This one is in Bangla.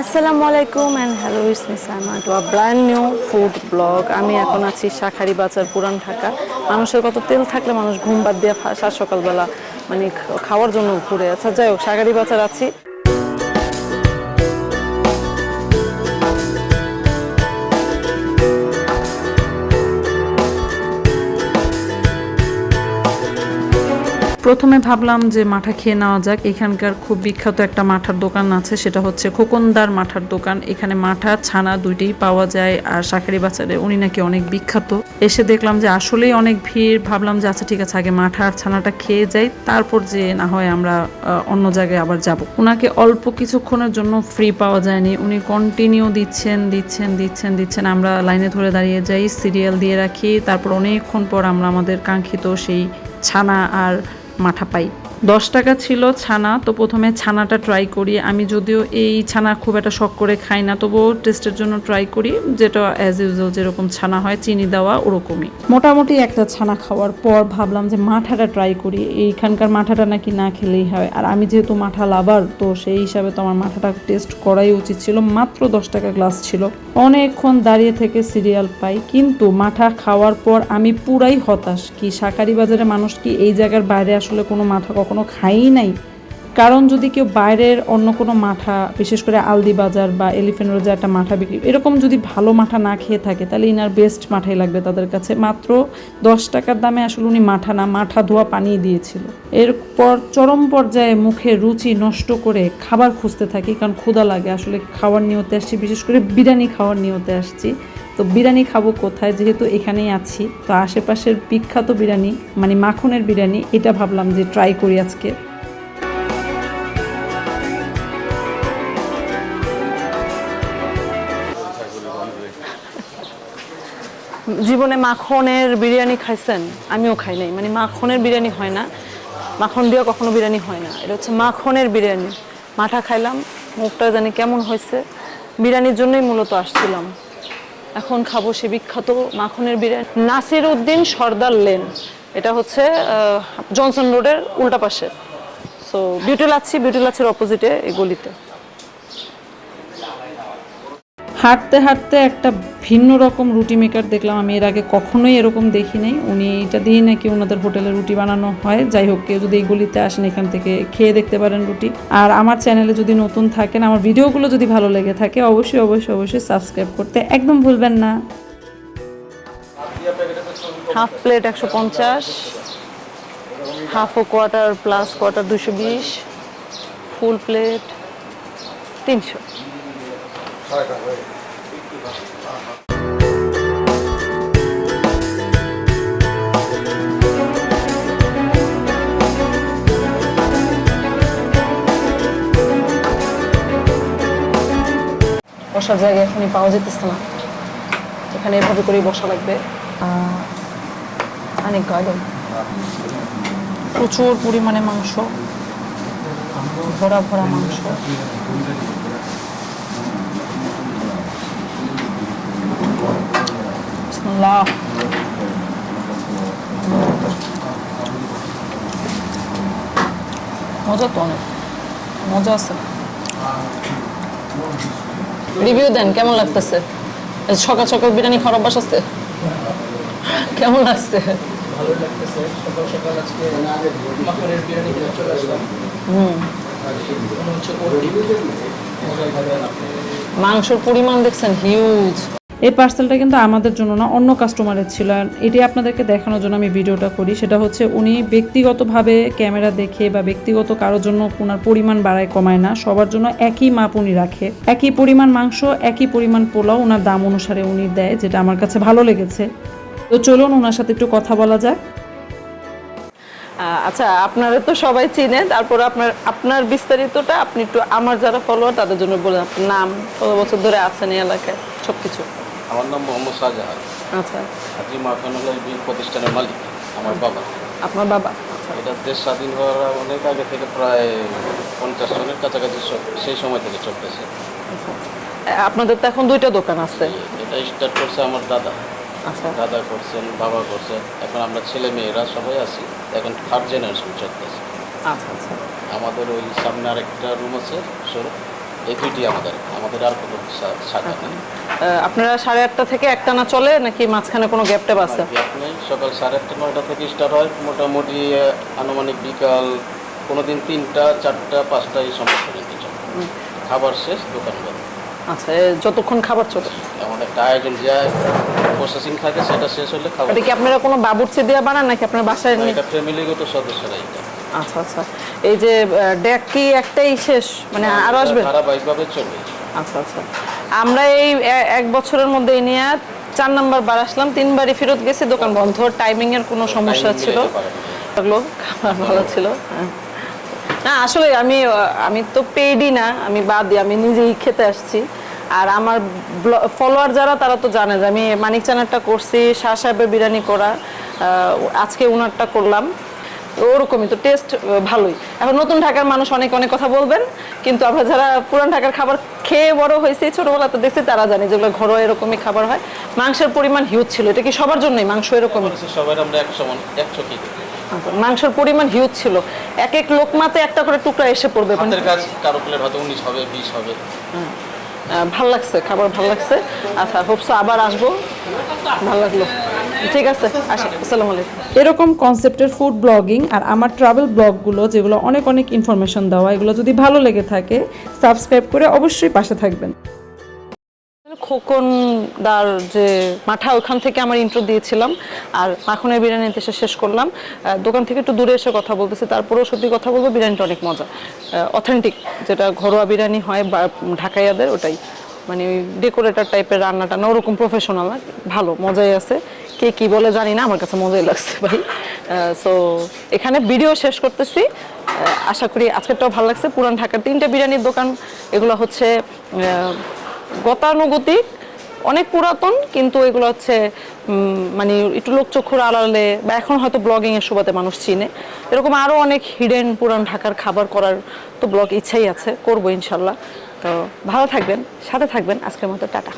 আসসালামু আলাইকুম and hello is miss to a brand new food blog আমি এখন আছি শাখারি বাজার, পুরান ঢাকা। মানুষের কত তেল থাকলে মানুষ ঘুম বাদ দিয়ে সাত সকালবেলা মানে খাওয়ার জন্য ঘুরে। আচ্ছা যাই হোক, শাখারি বাজার আছি। প্রথমে ভাবলাম যে মাঠা খেয়ে নেওয়া যাক। এখানকার খুব বিখ্যাত একটা মাঠার দোকান আছে, সেটা হচ্ছে খোকনদার মাঠার দোকান। এখানে মাঠা, ছানা দুইটাই পাওয়া যায় আর শাখারি বাজারে উনি নাকি অনেক বিখ্যাত। এসে দেখলাম যে আসলেই অনেক ভিড়। ভাবলাম যে আচ্ছা ঠিক আছে, আগে মাঠা আর ছানাটা খেয়ে যাই। তারপর যে না হয় আমরা অন্য জায়গায় আবার যাব। ওনাকে অল্প কিছুক্ষণের জন্য ফ্রি পাওয়া যায়নি। উনি কন্টিনিউ দিচ্ছেন দিচ্ছেন দিচ্ছেন দিচ্ছেন। আমরা লাইনে ধরে দাঁড়িয়ে যাই, সিরিয়াল দিয়ে রাখি। তারপর অনেকক্ষণ পর আমরা আমাদের কাঙ্ক্ষিত সেই ছানা আর মাঠা পাই। দশ টাকা ছিল ছানা, তো প্রথমে ছানাটা ট্রাই করি। আমি যদিও এই ছানা খুব একটা শখ করে খাই না, তবুও টেস্টের জন্য ট্রাই করি। যেটা অ্যাজ ইউজুয়াল যেরকম ছানা হয়, চিনি দেওয়া ওরকমই। মোটামুটি একটা ছানা খাওয়ার পর ভাবলাম যে মাঠাটা ট্রাই করি। এইখানকার মাঠাটা নাকি না খেলেই হয়। আর আমি যেহেতু মাঠা লাভার তো সেই হিসাবে তো আমার মাঠাটা টেস্ট করাই উচিত ছিল। মাত্র দশ টাকা গ্লাস ছিল। অনেকক্ষণ দাঁড়িয়ে থেকে সিরিয়াল পাই। কিন্তু মাঠা খাওয়ার পর আমি পুরাই হতাশ। কি শাকারি বাজারে মানুষ কি এই জায়গার বাইরে আসলে কোনো মাঠা কখনো খাই নাই। কারণ যদি কেউ বাইরের অন্য কোনো মাঠা, বিশেষ করে আলদি বাজার বা এলিফেন্ট রোজে একটা মাঠা বিক্রি, এরকম যদি ভালো মাঠা না খেয়ে থাকে, তাহলে ইনার বেস্ট মাঠাই লাগবে তাদের কাছে। মাত্র দশ টাকার দামে আসলে উনি মাঠা না, মাঠা ধোয়া পানিয়ে দিয়েছিল। এরপর চরম পর্যায়ে মুখে রুচি নষ্ট করে খাবার খুঁজতে থাকি, কারণ ক্ষুধা লাগে। আসলে খাওয়ার নিয়তে আসছি, বিশেষ করে বিরিয়ানি খাওয়ার নিয়তে আসছি। তো বিরিয়ানি খাব কোথায়? যেহেতু এখানেই আছি, তো আশেপাশের বিখ্যাত বিরিয়ানি মানে মাখনের বিরিয়ানি, এটা ভাবলাম যে ট্রাই করি আজকে। জীবনে মাখনের বিরিয়ানি খাইছেন? আমিও খাই নাই। মানে মাখনের বিরিয়ানি হয় না। মাখন দিয়ে কখনো বিরিয়ানি হয় না। এটা হচ্ছে মাখনের বিরিয়ানি। মাঠা খাইলাম, মুখটা জানি কেমন হয়েছে। বিরিয়ানির জন্যই মূলত আসছিলাম। এখন খাব সে বিখ্যাত মাখনের বিরিয়ানি। নাসির উদ্দিন সর্দার লেন। এটা হচ্ছে জনসন রোডের উল্টা পাশে। সো বিউটি লাচ্ছি, বিউটি লাচ্ছির অপোজিটে এই গলিতে। হাঁটতে হাঁটতে একটা ভিন্ন রকম রুটি মেকার দেখলাম। আমি এর আগে কখনোই এরকম দেখি নাই। উনি এটা দিয়ে নাকি ওনাদের হোটেলে রুটি বানানো হয়। যাই হোক, কেউ যদি এই গলিতে আসেন, এখান থেকে খেয়ে দেখতে পারেন রুটি। আর আমার চ্যানেলে যদি নতুন থাকেন, আমার ভিডিওগুলো যদি ভালো লেগে থাকে, অবশ্যই অবশ্যই অবশ্যই সাবস্ক্রাইব করতে একদম ভুলবেন না। হাফ প্লেট একশো পঞ্চাশ হাফ ও কোয়ার্টার প্লাস কোয়ার্টার দুশো বিশ ফুল প্লেট তিনশো। বসার জায়গা এখনই পাওয়া যেতেছে না। এখানে এভাবে করেই বসা লাগবে। অনেক গার্ডেন প্রচুর পরিমাণে মাংস। ভরা ভরা মাংস। বিসমিল্লাহ। মজা তো অনেক। মজা আছে। রিভিউ দেন কেমন লাগতেছে? সকাল সকাল বিরিয়ানি খাওয়ার অভ্যাস আছে? কেমন লাগছে? ভালো লাগতেছে। সকাল সকাল আজকে মাখনের বিরিয়ানি খেতে চলে আসলাম। হচ্ছে কোটি মজাই খাবেন আপনি মাংসের পরিমাণ দেখছেন হিউজ এই পার্সেলটা কিন্তু আমাদের জন্য না, অন্য কাস্টমারের ছিল। এটি আপনাদেরকে দেখানোর জন্য আমি ভিডিওটা করি। সেটা হচ্ছে উনি ব্যক্তিগতভাবে ক্যামেরা দেখে বা ব্যক্তিগত কারোর জন্য ওনার পরিমাণ বাড়ায়, কমায় না। সবার জন্য একই মাপ উনি রাখে। একই পরিমাণ মাংস, একই পরিমাণ পোলাও ওনার দাম অনুসারে উনি দেয়, যেটা আমার কাছে ভালো লেগেছে। তো চলুন ওনার সাথে একটু কথা বলা যাক। আচ্ছা আপনারা তো সবাই চিনে তারপর আপনার আপনার বিস্তারিতটা, আপনি একটু আমার যারা ফলোয়ার তাদের জন্য বলেন আপনার নাম, কত বছর ধরে আছেন এই এলাকায়? সব কিছু আমার নাম মোহাম্মদ শাহজাহান। আচ্ছা। হাজি মাখন হলো এই প্রতিষ্ঠানের মালিক আমার বাবা। আপনার বাবা? এটা দেশ স্বাধীন হওয়ার অনেক আগে থেকে প্রায় পঞ্চাশ জনের কাছাকাছি সেই সময় থেকে চলতেছে। আচ্ছা। আপনাদের তো এখন দুইটা দোকান আছে। এটা স্টার্ট করছে আমার দাদা। আচ্ছা। দাদা করছেন বাবা করছেন এখন আমরা ছেলে মেয়েরা সবাই আছি। এখন থার্ড জেনারেশন চলতেছে। আচ্ছা আচ্ছা। আমাদের ওই সামনে আরেকটা রুম আছে সরু এই দুইটি আমাদের আমাদের আর কোনো শাখা নেই। আপনারা সাড়ে আটটা থেকে একটানা চলে নাকি মাঝখানে কোনো গ্যাপ ট্যাপ আছে? গ্যাপ নেই সকাল সাড়ে আটটা নয়টা থেকে স্টার্ট হয়। মোটামুটি আনুমানিক বিকাল কোনো দিন তিনটা চারটা পাঁচটা এই সময় পর্যন্ত চলে। খাবার শেষ দোকান বন্ধ। আচ্ছা যতক্ষণ খাবার চলে? এমন একটা আয়োজন যা প্রসেসিং থাকে সেটা শেষ হলে খাবার এটা কি আপনারা কোনো বাবুর্চি দিয়ে বানান নাকি আপনার বাসায় না, এটা ফ্যামিলিগত সদস্যরা এটা। আচ্ছা আচ্ছা। এই যে ডেক কি একটাই শেষ? মানে আরও আসবে? ধারাবাহিকভাবে চলবে। আচ্ছা আচ্ছা। আমরা এই এক বছরের মধ্যে এই নিয়ে চার নাম্বার বার আসলাম তিনবারই ফেরত গেছি দোকান বন্ধ। টাইমিং এর কোনো সমস্যা ছিল? খাবার ভালো ছিল হ্যাঁ। না আসলে আমি আমি তো পেইডই না আমি বাদ দিই আমি নিজেই খেতে আসছি। আর আমার ফলোয়ার যারা তারা তো জানে যে আমি মানিক চানারটা করছি শাহ সাহেবের বিরিয়ানি করা আজকে উনারটা করলাম। ওরকমই তো টেস্ট ভালোই। এখন নতুন ঢাকার মানুষ অনেক অনেক কথা বলবেন কিন্তু আমরা যারা পুরান ঢাকার খাবার খেয়ে বড় হয়েছি ছোটবেলা তো দেখছি তারা জানে যেগুলো ঘরোয়া এরকমই খাবার হয়। মাংসের পরিমাণ হিউজ ছিল এটা কি সবার জন্যই মাংস আমরা এক আচ্ছা, মাংসের পরিমাণ হিউজ ছিল। এক এক লোকমাতে একটা করে টুকরা এসে পড়বে। হাতের কাজ কারও প্লেট হয়তো উনিশ হবে বিশ হবে। ভালো লাগছে খাবার ভালো লাগছে। আচ্ছা হোপসো আবার আসব। ভালো লাগল। ঠিক আছে, আসি, আসসালামু আলাইকুম। এরকম কনসেপ্টের ফুড ব্লগিং আর আমার ট্রাভেল ব্লগগুলো যেগুলো অনেক অনেক ইনফরমেশন দেওয়া, এগুলো যদি ভালো লেগে থাকে সাবস্ক্রাইব করে অবশ্যই পাশে থাকবেন। খোকনদার যে মাঠা, ওখান থেকে আমার ইন্ট্রো দিয়েছিলাম আর মাখনের বিরিয়ানিতে এসে শেষ করলাম। দোকান থেকে একটু দূরে এসে কথা বলতেছি, তারপরেও সত্যি কথা বলব, বিরিয়ানিটা অনেক মজা। অথেন্টিক যেটা ঘরোয়া বিরিয়ানি হয় ঢাকাইয়াদের, ওটাই। মানে ওই ডেকোরেটর টাইপের রান্নাটা না, ওরকম প্রফেশনাল না, ভালো, মজাই আছে। কে কি বলে জানি না, আমার কাছে মজাই লাগছে ভাই। সো এখানে ভিডিও শেষ করতেছি। আশা করি আজকেরটাও ভালো লাগছে। পুরান ঢাকার তিনটে বিরিয়ানির দোকান, এগুলো হচ্ছে গতানুগতিক, অনেক পুরাতন, কিন্তু এগুলো হচ্ছে মানে একটু লোকচক্ষুর আড়ালে বা এখন হয়তো ব্লগিং এর সুবাদে মানুষ চিনে। এরকম আরও অনেক হিডেন পুরান ঢাকার খাবার করার তো ব্লগ ইচ্ছাই আছে, করব ইনশাল্লাহ। তো ভালো থাকবেন সাথে থাকবেন। আজকের মতো টাটা।